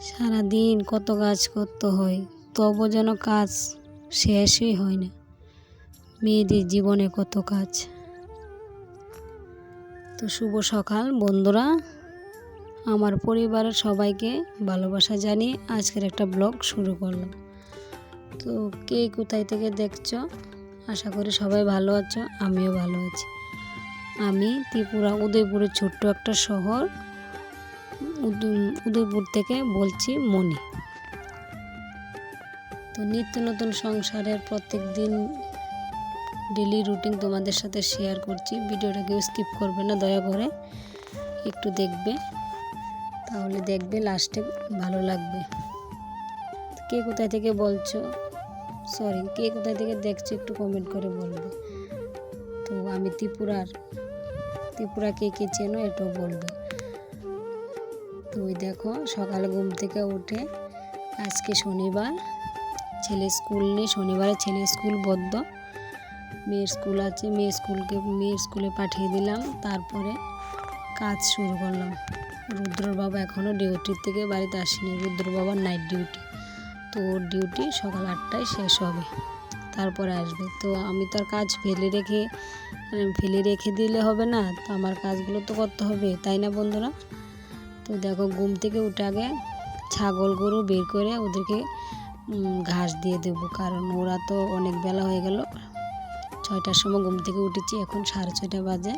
সারাদিন কত কাজ করতে হয় তবু যেন কাজ শেষই হয় না। মেয়েদের জীবনে কত কাজ। তো শুভ সকাল বন্ধুরা। আমার পরিবারের সবাইকে ভালোবাসা জানিয়ে আজকের একটা ব্লগ শুরু করলাম। তো কে কোথায় থেকে দেখছ? আশা করি সবাই ভালো আছো, আমিও ভালো আছি। আমি ত্রিপুরা উদয়পুরের ছোট্ট একটা শহর। উদয়পুর থেকে বলছি মনি তো নিত্য নতুন সংসারের প্রত্যেক দিন ডেলি রুটিন তোমাদের সাথে শেয়ার করছি। ভিডিওটা কেউ স্কিপ করবে না, দয়া করে একটু দেখবে। তাহলে দেখবে লাস্টে ভালো লাগবে। কে কোথায় থেকে বলছো? সরি কে কোথায় থেকে দেখছ একটু কমেন্ট করে বলবে। তো আমি ত্রিপুরার, ত্রিপুরা কে কে চেনো এটাও বলবে। ওই দেখো, সকালে ঘুম থেকে উঠে আজকে শনিবার, ছেলে স্কুল নেই, শনিবারে ছেলে স্কুল বদ্ধ। মেয়ের স্কুল আছে মেয়ের স্কুলকে, মেয়ের স্কুলে পাঠিয়ে দিলাম, তারপরে কাজ শুরু করলাম। রুদ্রর বাবা এখনও ডিউটির থেকে বাড়িতে আসেনি রুদ্র বাবার নাইট ডিউটি তো ওর ডিউটি সকাল আটটায় শেষ হবে, তারপরে আসবে। তো আমি তো আর কাজ ফেলে রেখে ফেলে রেখে দিলে হবে না, তো আমার কাজগুলো তো করতে হবে, তাই না বন্ধুরা? তো দেখো ঘুম থেকে উঠে আগে ছাগল গরু বের করে ওদেরকে ঘাস দিয়ে দেবো। কারণ ওরা তো অনেক বেলা হয়ে গেল। ছয়টার সময় ঘুম থেকে উঠেছি, এখন সাড়ে ছয়টা বাজে।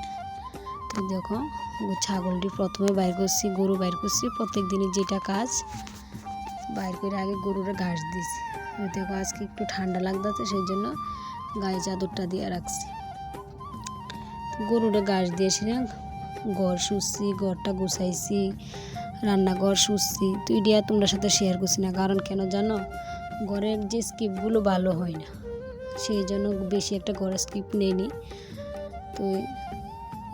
তো দেখো, ছাগলটি প্রথমে বাইর করছি, গরু বাইর করছি। প্রত্যেক দিনের যেটা কাজ, বাইর করে আগে গরুরে ঘাস ওই দেখো, আজকে একটু ঠান্ডা লাগতেছে, সেই জন্য গায়ে চাদরটা দিয়ে রাখছি। গরুরে ঘাস দিয়েছিলাম ঘর শুচ্ছি ঘরটা গুছাইছি, রান্নাঘর শুচ্ছি তো ইডিয়া, তোমরা সাথে শেয়ার করছি না, কারণ কেন জানো? ঘরের যে স্কিপগুলো ভালো হয় না। সেই জন্য বেশি একটা ঘরের স্কিপ নেইনি। তো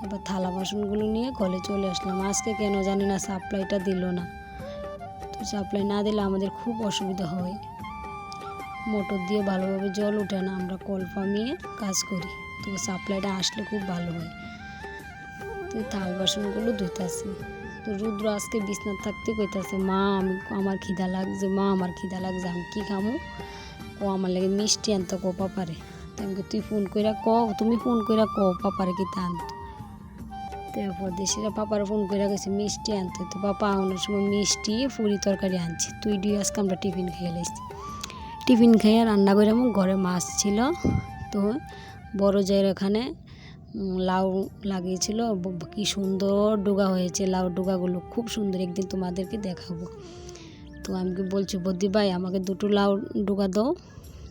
এবার থালা বাসনগুলো নিয়ে কলে চলে আসলাম। আজকে কেন জানি না সাপ্লাইটা দিল না। তো সাপ্লাই না দিলে আমাদের খুব অসুবিধা হয়। মোটর দিয়ে ভালোভাবে জল ওঠে না। আমরা কল পামিয়ে কাজ করি। তো সাপ্লাইটা আসলে খুব ভালো হয়। তো এই থাল বাসনগুলো ধুইতাছি। তো রুদ্র আজকে বিছনার থাকতে কইতাছে, মা, আমি, আমার খিদা লাগছে, মা, আমার খিদা লাগছে, আমি কী খামো? ও আমার লাগে মিষ্টি আনতে কো পাপারে। তো আমি তুই ফোন কইরা ক তুমি ফোন কইরা ক পাপারে কি তা আনতো? তারপর দেশিরা পাপার ফোন করে গেছে মিষ্টি আনতে। তো পাপা আনার সময় মিষ্টি, পুরি তরকারি আনছি। তুই দিয়ে আজকে আমরা টিফিন খেয়ে লাইছি। টিফিন খেয়ে রান্না করে আমার ঘরে মাছ ছিল। তো বড় জায়ের ওখানে লাউ লাগিয়েছিল। কি সুন্দর ডোগা হয়েছে লাউ ডোগাগুলো। খুব সুন্দর, একদিন তোমাদেরকে দেখাবো। তো আমি বলছি বদ্দি ভাই, আমাকে দুটো লাউ ডোগা দাও,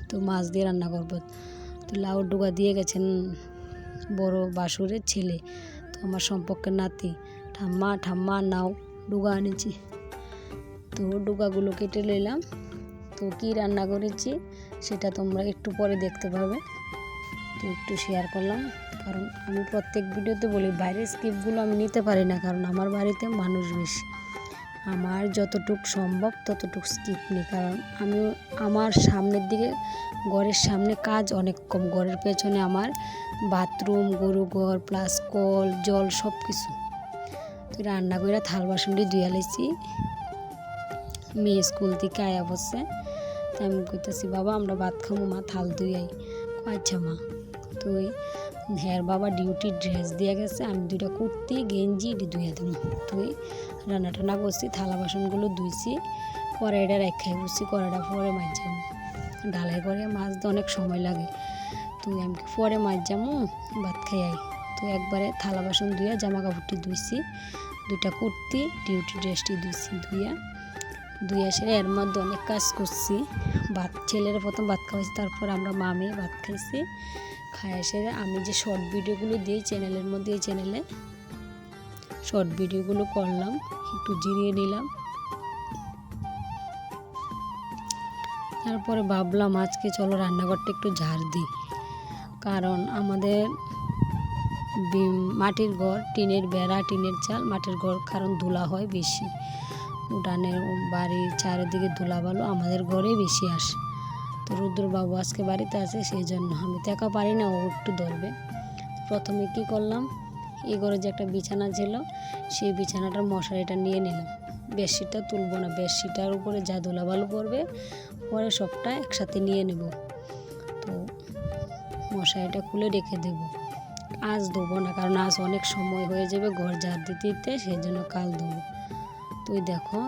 তো মাছ দিয়ে রান্না করব। তো লাউ ডোগা দিয়ে গেছেন বড় বাসুরের ছেলে, তো আমার সম্পর্কের নাতি। ঠাম্মা ঠাম্মা, নাও, ডুগা এনেছি। তো ডুগাগুলো কেটে নিলাম। তো কী রান্না করেছি, সেটা তোমরা একটু পরে দেখতে পাবে। তো একটু শেয়ার করলাম। কারণ আমি প্রত্যেক ভিডিওতে বলি, বাইরের স্কিপগুলো আমি নিতে পারি না কারণ আমার বাড়িতে মানুষ বেশি। আমার যতটুক সম্ভব ততটুক স্কিপ নিই কারণ আমি, আমার সামনের দিকে, ঘরের সামনে কাজ অনেক কম। ঘরের পেছনে আমার বাথরুম গরু ঘর প্লাস কল, জল সব কিছু তো রান্না করে থাল বাসনটি ধুয়ে লাইছি। মেয়ে স্কুল থেকে আয়া বসে তাই আমি কইতেছি, বাবা, আমরা ভাত খাব মা, থাল ধুয়াই আচ্ছা মা। তুই হ্যার বাবা ডিউটি ড্রেস দিয়ে গেছে, আমি দুইটা কুর্তি, গেঞ্জি ধুয়ে দেবো তুই রান্না টান্না করছি, থালা বাসনগুলো ধুইছি, কড়াইটা রেখাই বসছি, কড়াইটা পরে যাব ডালাই করে মাছ তো অনেক সময় লাগে। তুই আমি পরে যাব ভাত খাই আই তো একবারে থালা বাসন ধুয়ে জামা কাপড়টি ধুইছি, দুইটা কুর্তি, ডিউটি ড্রেসটি ধুইছি, ধুইয়া ধুইয়া সেরে এর মধ্যে অনেক কাজ করছি। ভাত, ছেলের প্রথম ভাত খাওয়াইছি, তারপর আমরা মামে ভাত খাইছি। খাইয়া সেরে আমি যে শর্ট ভিডিওগুলো দিই চ্যানেলের মধ্যে, এই চ্যানেলে শর্ট ভিডিওগুলো করলাম, একটু জিরিয়ে নিলাম। তারপরে ভাবলাম আজকে চলো রান্নাঘরটা একটু ঝাড় দিই। কারণ আমাদের মাটির ঘর, টিনের বেড়া, টিনের চাল, মাটির ঘর কারণ ধুলা হয় বেশি। উঠানের বাড়ির চারিদিকে ধুলা ভালো আমাদের ঘরে বেশি আসে। তো রুদ্রবাবু আজকে বাড়িতে আছে, সেই জন্য আমি তো একা পারি না, ও একটু ধরবে। প্রথমে কি করলাম এই ঘরে যে একটা বিছানা ছিল, সেই বিছানাটার মশারিটা নিয়ে নিলাম। বেডশিটটা তুলবো না, বেডশিটটার উপরে যা ধুলাবালু পড়বে, পরে সবটা একসাথে নিয়ে নেব। তো মশারিটা খুলে রেখে দেব। আজ দেবো না, কারণ আজ অনেক সময় হয়ে যাবে ঘর ঝাড় দিতে দিতে, সেই জন্য কাল দেবো তুই দেখো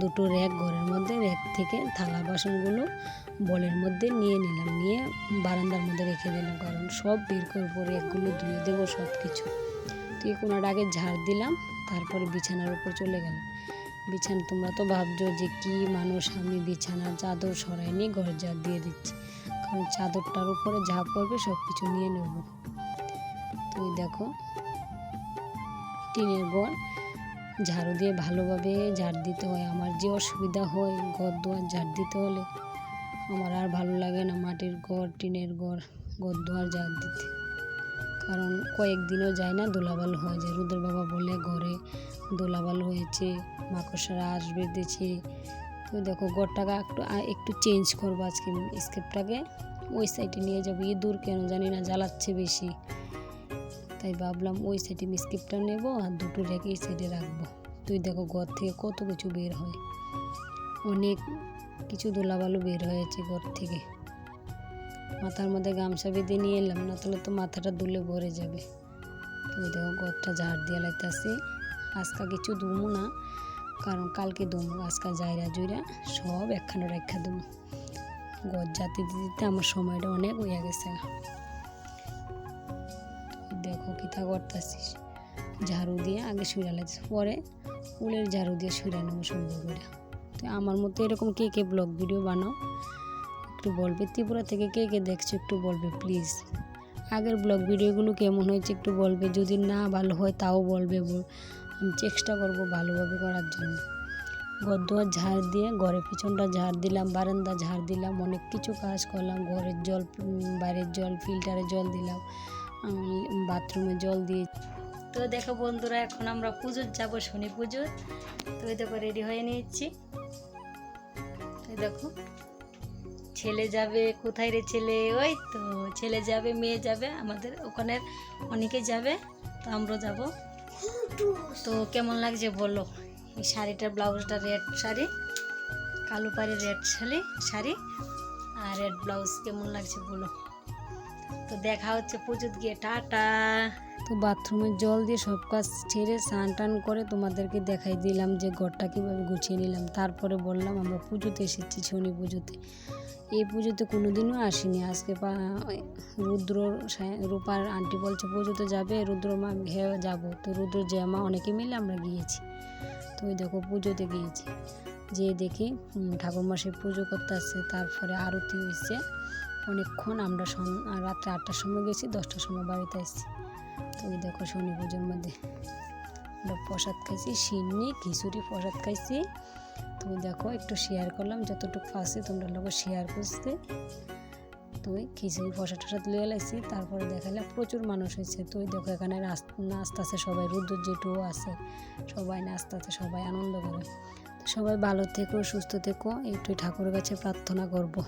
দুটো র্যাক ঘরের মধ্যে, র্যাক থেকে থালা বাসনগুলো বলের মধ্যে নিয়ে নিলাম। নিয়ে বারান্দার মধ্যে রেখে দিলাম, কারণ সব বের করব র্যাকগুলো ধুয়ে দেবো সব কিছু তুই কোনার আগে ঝাড় দিলাম, তারপরে বিছানার উপর চলে গেলাম বিছানা, তোমরা তো ভাবছ যে কি মানুষ, আমি বিছানার চাদর সরাই নিয়ে ঘর ঝাড় দিয়ে দিচ্ছি। কারণ চাদরটার উপরে যা পড়বে সব কিছু নিয়ে নেব। তুই দেখো, টিনের ঘর ঝাড়ু দিয়ে ভালোভাবে ঝাড় দিতে হয়। আমার যে অসুবিধা হয়, ঘর দুয়ার ঝাড় দিতে হলে আমার আর ভালো লাগে না মাটির ঘর, টিনের ঘর ঘর দুয়ার ঝাড় দিতে। কারণ কয়েকদিনও যায় না, দোলাবাল হয়ে যায় রুদ্র বাবা বলে ঘরে দোলাবাল হয়েছে, মাকড়সারা আসবে দিচ্ছে তো দেখো ঘরটাকে একটু একটু চেঞ্জ করব আজকে স্কেপটাকে ওই সাইডে নিয়ে যাব, ইঁদুর কেন জানি না জ্বালাচ্ছে বেশি। তাই ভাবলাম ওই সাইডে স্কিপটা নেব আর দুটো রেখে এই সাইডে রাখব। তুই দেখো ঘর থেকে কত কিছু বের হয়। অনেক কিছু দোলাবালু বের হয়েছে ঘর থেকে। মাথার মধ্যে গামছা বেঁধে নিয়ে এলাম না তাহলে তো মাথাটা দুলে ভরে যাবে। তুই দেখো ঘরটা ঝাড় দিয়ে লাইতেছি আজকা কিছু দুমু না, কারণ কালকে দুমু আজকা জায়রা জুইরা সব একখানে রেখা দুমু ঘর জাতি দিতে দিতে আমার সময়টা অনেক হয়ে গেছে কিতা করতেছিস। ঝাড়ু দিয়ে আগে লাগছে পরে উলের ঝাড়ু দিয়ে শুয়ে নেব সুন্দর করে। তো আমার মতো এরকম কে কে ব্লগ ভিডিও বানাও? একটু বলবে, ত্রিপুরা থেকে কে কে দেখছ একটু বলবে প্লিজ আগের ব্লগ ভিডিওগুলো কেমন হয়েছে একটু বলবে, যদি না ভালো হয় তাও বলবে, বল- আমি চেষ্টা করব ভালোভাবে করার জন্য। দুয়ার ঝাড় দিয়ে ঘরের পিছনটা ঝাড় দিলাম, বারান্দা ঝাড় দিলাম, অনেক কিছু কাজ করলাম, ঘরের জল বাইরের জল ফিল্টারে জল দিলাম। বাথরুমে জল দিয়ে তো দেখো বন্ধুরা, এখন আমরা পুজোর যাব শনি পুজোর। তো এই দেখো রেডি হয়ে নিয়েছি। দেখো, ছেলে যাবে কোথায় রে ছেলে? ওই তো, ছেলে যাবে, মেয়ে যাবে, আমাদের ওখানে অনেকে যাবে, তো আমরা যাব। তো কেমন লাগছে বলো? এই শাড়িটার ব্লাউজটা রেড শাড়ি, কালো পাড়ি রেড শাড়ি শাড়ি, আর রেড ব্লাউজ কেমন লাগছে বলো? তো দেখা হচ্ছে পুজোত গিয়ে টাটা। তো বাথরুমের জল দিয়ে সব কাজ ছেড়ে স্নান টান করে তোমাদেরকে দেখাই দিলাম যে ঘরটা কীভাবে গুছিয়ে নিলাম। তারপরে বললাম আমরা পুজোতে এসেছি শনি পুজোতে। এই পুজোতে কোনো দিনও আসিনি। আজকে রুদ্র রূপার আন্টি বলছে পুজোতে যাবে রুদ্র মা হ্যাঁ যাব। তো রুদ্র জ্যামা অনেকে মিলে আমরা গিয়েছি। তো ওই দেখো পুজোতে গিয়েছি। যে দেখি উম, ঠাকুরমশাই পুজো করতে আসছে। তারপরে আরতি হয়েছে অনেকক্ষণ আমরা রাত্রে আটটার সময় গেছি, দশটার সময় বাড়িতে আসছি। তো ওই দেখো শনি পুজোর মধ্যে আমরা প্রসাদ খাইছি, সিন্নি, খিচুড়ি প্রসাদ খাইছি। তো দেখো একটু শেয়ার করলাম, যতটুকু পারছি তোমরা লোক শেয়ার করতে। তো ওই খিচুড়ি প্রসাদ টসাদ লিয়ে লাইছি, তারপরে দেখালে প্রচুর মানুষ হয়েছে। তুই দেখো এখানে রাস- নাচতাছে সবাই, রুদ্র যেটুও আছে, সবাই নাচতাছে সবাই আনন্দ করে। সবাই ভালো থেকো, সুস্থ থেকো, একটু ঠাকুরের কাছে প্রার্থনা করব।